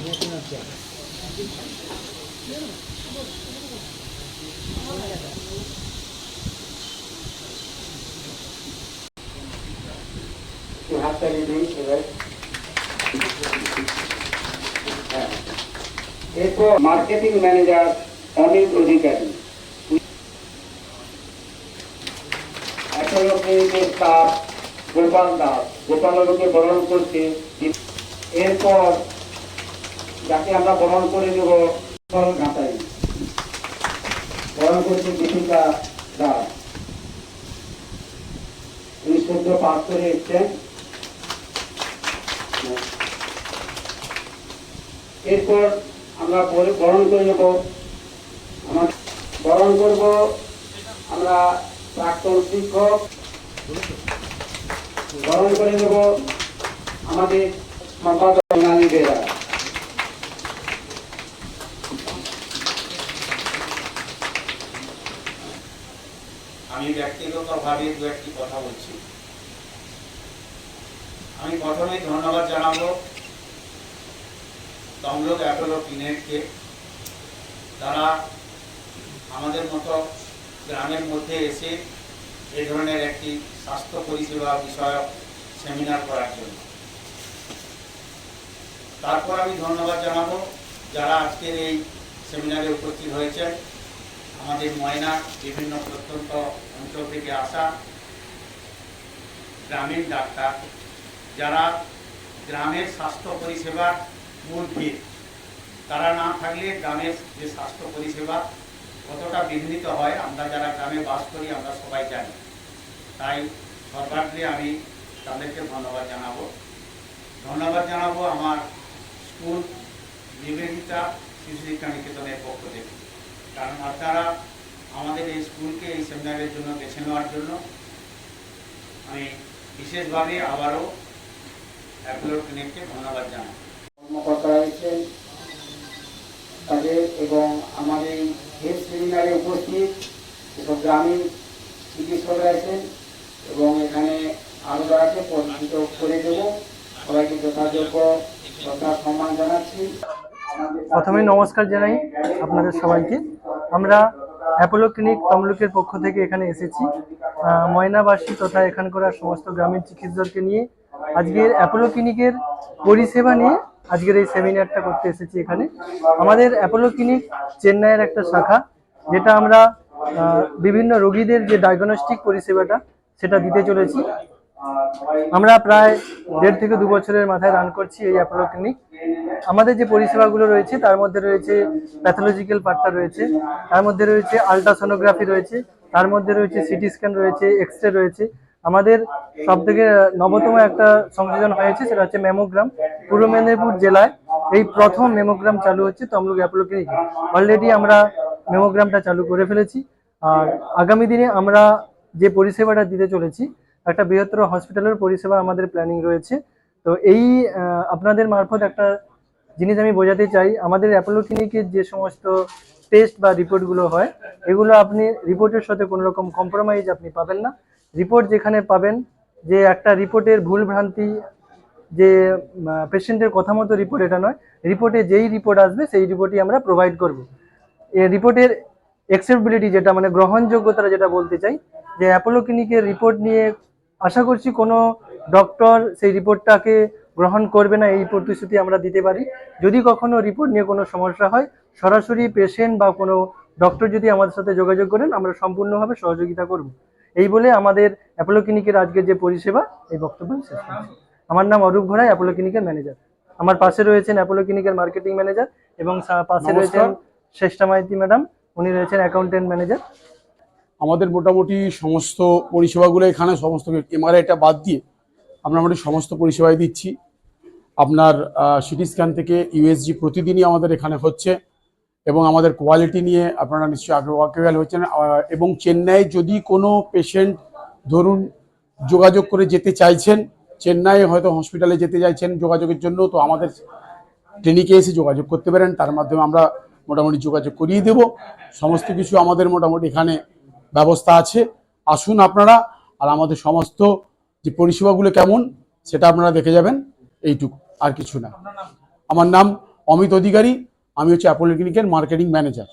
You have anything, right? হ্যাঁ। এরপর marketing manager Anil অধিকারী এখনও ক্লিনিকের স্টাফ গোপাল দাস গোপালবাবুকে বরণ করছে এরপর যাকে আমরা বরণ করে দেব ঘাটাই। বরণ করছে দীপিকা দাস। উনি সদ্য করে এসছেন। এরপর আমরা বরে- বরণ করে নেব। আমার বরণ করব আমরা প্রাক্তন শিক্ষক। বরণ করে নেব আমাদের সম্পাদক বেরা। আমি ব্যক্তিগতভাবে দু একটি কথা বলছি। আমি প্রথমেই ধন্যবাদ জানাব তমলুক অ্যাপোলো ক্লিনিককে। তারা আমাদের মতো গ্রামের মধ্যে এসে এ ধরনের একটি স্বাস্থ্য পরিষেবা বিষয়ক সেমিনার করার জন্য। তারপর আমি ধন্যবাদ জানাব যারা আজকের এই সেমিনারে উপস্থিত হয়েছেন। আমাদের ময়না বিভিন্ন প্রত্যন্ত অঞ্চল থেকে আসা গ্রামীণ ডাক্তার, যারা গ্রামের স্বাস্থ্য পরিষেবার মূল ভিত, তারা না থাকলে গ্রামের যে স্বাস্থ্য পরিষেবা কতটা বিঘ্নিত হয়, আমরা যারা গ্রামে বাস করি, আমরা সবাই জানি। তাই সরকারকে আমি তাদেরকে ধন্যবাদ জানাব। ধন্যবাদ জানাব আমার স্কুল নিবেদিতা শিশু শিক্ষা নিকেতনের পক্ষ থেকে। কারণ আপনারা আমাদের এই স্কুলকে এই সেমিনারের জন্য বেছে নেওয়ার জন্য আমি বিশেষভাবে আবারও অ্যাপোলো ক্লিনিককে ধন্যবাদ জানাই। কর্মকর্তারা এসেছেন তাদের এবং আমাদের এই হেলথ সেমিনারে উপস্থিত যেসব গ্রামীণ চিকিৎসকরা আছেন এবং এখানে আরও যারা আছে পরিচিত করে দেব। সবাইকে যথাযোগ্য শ্রদ্ধা সম্মান জানাচ্ছি। প্রথমে নমস্কার জানাই আপনাদের সবাইকে। আমরা অ্যাপোলো ক্লিনিক তমলুকের পক্ষ থেকে এখানে এসেছি। ময়নাবাসী তথা এখানকার সমস্ত গ্রামীণ চিকিৎসককে নিয়ে আজকের অ্যাপোলো ক্লিনিকের পরিষেবা নিয়ে আজকের এই সেমিনারটা করতে এসেছি এখানে। আমাদের অ্যাপোলো ক্লিনিক চেন্নাইয়ের একটা শাখা, যেটা আমরা বিভিন্ন রোগীদের যে ডায়াগনস্টিক পরিষেবাটা, সেটা দিতে চলেছি। আমরা প্রায় দেড় থেকে দু বছরের মাথায় রান করছি এই অ্যাপোলো ক্লিনিক আমাদের যে পরিষেবাগুলো রয়েছে, তার মধ্যে রয়েছে প্যাথোলজিক্যাল পার্টটা রয়েছে, তার মধ্যে রয়েছে আলট্রাসোনোগ্রাফি রয়েছে, তার মধ্যে রয়েছে সিটি স্ক্যান রয়েছে এক্স রে রয়েছে। আমাদের সব থেকে নবতম একটা সংযোজন হয়েছে, সেটা হচ্ছে মেমোগ্রাম পূর্ব মেদিনীপুর জেলায় এই প্রথম মেমোগ্রাম চালু হচ্ছে তমলুক অ্যাপোলো ক্লিনিকে অলরেডি আমরা মেমোগ্রামটা চালু করে ফেলেছি। আর আগামী দিনে আমরা যে পরিষেবাটা দিতে চলেছি একটা বৃহত্তর হসপিটালের পরিষেবা আমাদের প্ল্যানিং রয়েছে। তো এই আপনাদের মারফত একটা জিনিস আমি বোঝাতে চাই। আমাদের অ্যাপোলো ক্লিনিকের যে সমস্ত টেস্ট বা রিপোর্টগুলো হয়, এগুলো আপনি রিপোর্টের সাথে কোনো রকম কম্প্রোমাইজ আপনি পাবেন না। রিপোর্ট যেখানে পাবেন, যে একটা রিপোর্টের ভুল ভ্রান্তি, যে পেশেন্টের কথা মতো রিপোর্ট এটা নয়। রিপোর্টে যেই রিপোর্ট আসবে, সেই রিপোর্টই আমরা প্রোভাইড করব। এই রিপোর্টের অ্যাকসেপ্টেবিলিটি যেটা মানে গ্রহণযোগ্যতা যেটা বলতে চাই, যে অ্যাপোলো ক্লিনিকের রিপোর্ট নিয়ে আশা করছি কোনো ডক্টর সেই রিপোর্টটাকে গ্রহণ করবে না এই প্রতিশ্রুতি আমরা দিতে পারি। যদি কখনো রিপোর্ট নিয়ে কোনো সমস্যা হয় সরাসরি পেশেন্ট বা কোনো ডক্টর যদি আমাদের সাথে যোগাযোগ করেন আমরা সম্পূর্ণভাবে সহযোগিতা করব। এই বলে আমাদের অ্যাপোলো ক্লিনিকের আজকের যে পরিষেবা এই বক্তব্য শেষ করছি। আমার নাম অরূপ ঘোড়াই অ্যাপোলো ক্লিনিকের ম্যানেজার আমার পাশে রয়েছেন অ্যাপোলো ক্লিনিকের মার্কেটিং ম্যানেজার এবং পাশে রয়েছেন শ্রেষ্ঠা মাইতি ম্যাডাম। উনি রয়েছেন অ্যাকাউন্টেন্ট ম্যানেজার আমাদের মোটামুটি সমস্ত পরিষেবাগুলো এখানে, সমস্ত এমআরআইটা বাদ দিয়ে আমরা মোটামুটি সমস্ত পরিষেবাই দিচ্ছি। আপনার সিটি স্ক্যান থেকে ইউএসজি প্রতিদিনই আমাদের এখানে হচ্ছে এবং আমাদের কোয়ালিটি নিয়ে আপনারা নিশ্চয়ই আগে ওয়াকেবেল হচ্ছেন। এবং চেন্নাই যদি কোনো পেশেন্ট ধরুন যোগাযোগ করে যেতে চাইছেন চেন্নাই হয়তো হসপিটালে যেতে চাইছেন যোগাযোগের জন্য, তো আমাদের ক্লিনিকে এসে যোগাযোগ করতে পারেন। তার মাধ্যমে আমরা মোটামুটি যোগাযোগ করিয়ে দেব। সমস্ত কিছু আমাদের মোটামুটি এখানে ব্যবস্থা আছে। আসুন আপনারা আর আমাদের সমস্ত যে পরিষেবাগুলো কেমন সেটা আপনারা দেখে যাবেন। এইটুকু আর কিছু না। আমার নাম অমিত অধিকারী। আমি হচ্ছে অ্যাপোলো ক্লিনিকের মার্কেটিং ম্যানেজার।